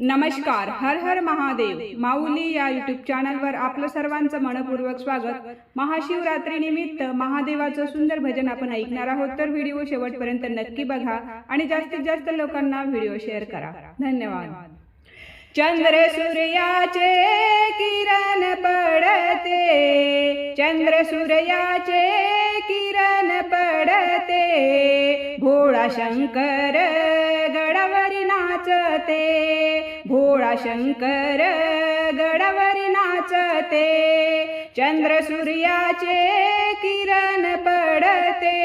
नमस्कार हर हर महादेव. माऊली या युट्यूब चॅनलवर आपलं सर्वांचं मनपूर्वक स्वागत. महाशिवरात्री निमित्त महादेवाचं सुंदर भजन आपण ऐकणार आहोत तर व्हिडिओ शेवटपर्यंत नक्की बघा आणि जास्तीत जास्त लोकांना व्हिडिओ शेअर करा. धन्यवाद. चंद्र सूर्याचे किरण पडते. चंद्र सूर्याचे किरण पडते. भोळा शंकर भोळा शंकर गडावरी नाचते. चंद्र सूर्याचे किरण पडते.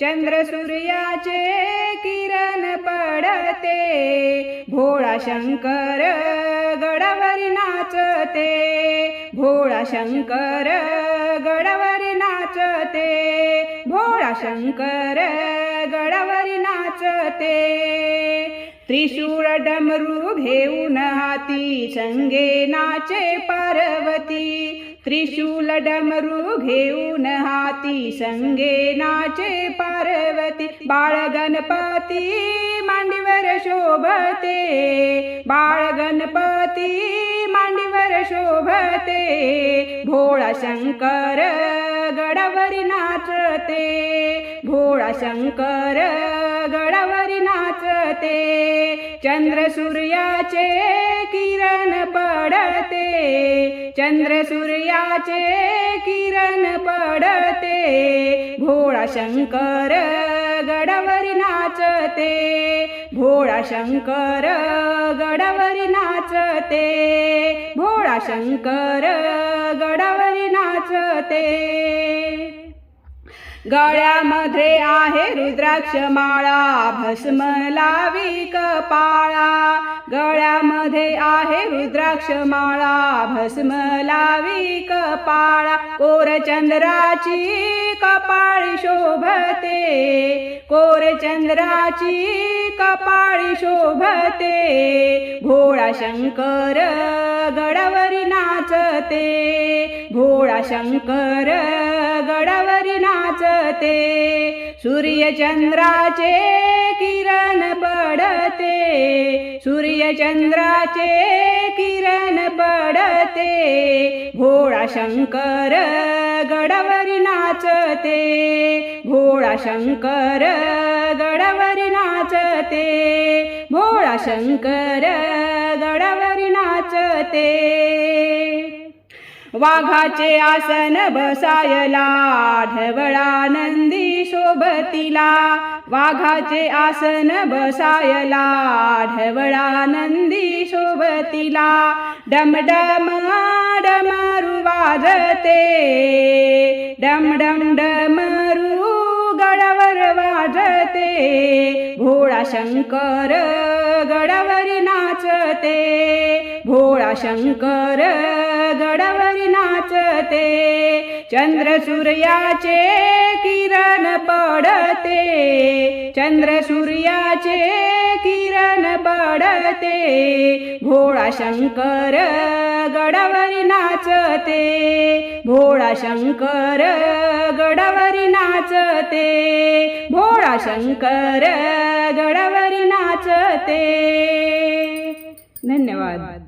चंद्र सूर्याचे किरण पडते. भोळा शंकर गडावरी नाचते. भोळा शंकर गडावरी नाचते. भोळा शंकर गडावरी नाचते. त्रिशूळ डमरू घेऊन हाती संगे नाचे पार्वती. त्रिशूल डमरू घेऊन हाती संगे नाचे पार्वती. बाळ गणपती मांडीवर शोभते. बाळ गणपती मांडीवर शोभते. भोळा शंकर गडावरी नाचते. भोळा शंकर गडावरी नाचते चंद्र सूर्याचे किरण पडते. चंद्र सूर्याचे किरण पडते. भोळा शंकर गडावरी नाचते. भोळा शंकर गडावरी नाचते. भोळा शंकर गडावरी नाचते. गळ्यामध्ये आहे रुद्राक्ष माळा भस्म लावी कपाळा. गळ्यामध्ये आहे रुद्राक्ष माळा भस्म लावी कपाळा. कोरचंद्राची कपाळी शोभते कोरचंद्राची कपाळी शोभते. भोळा शंकर गडावरी नाचते. भोळा शंकर गडावरी नाचते. सूर्यचंद्राचे किरण पडते. सूर्यचंद्राचे किरण पडते. भोळा शंकर गडावरी नाचते. भोळा शंकर गडावरी नाचते. भोळा शंकर गडावरी नाचते. वाघाचे आसन बसायला ढवळा नंदी शोभतीला. वाघाचे आसन बसायला ढवळा नंदी शोभतीला. डमडम डमरू वाजते डमडम डमरू गडावर वाजते. भोळा शंकर गडावर नाचते भोळा शंकर वर नाचते. चंद्र सूर्याचे किरण पडते. चंद्र सूर्याचे किरण पडते. भोळा शंकर गडावरी नाचते. भोळा शंकर गडावरी नाचते. भोळा शंकर गडावरी नाचते. धन्यवाद.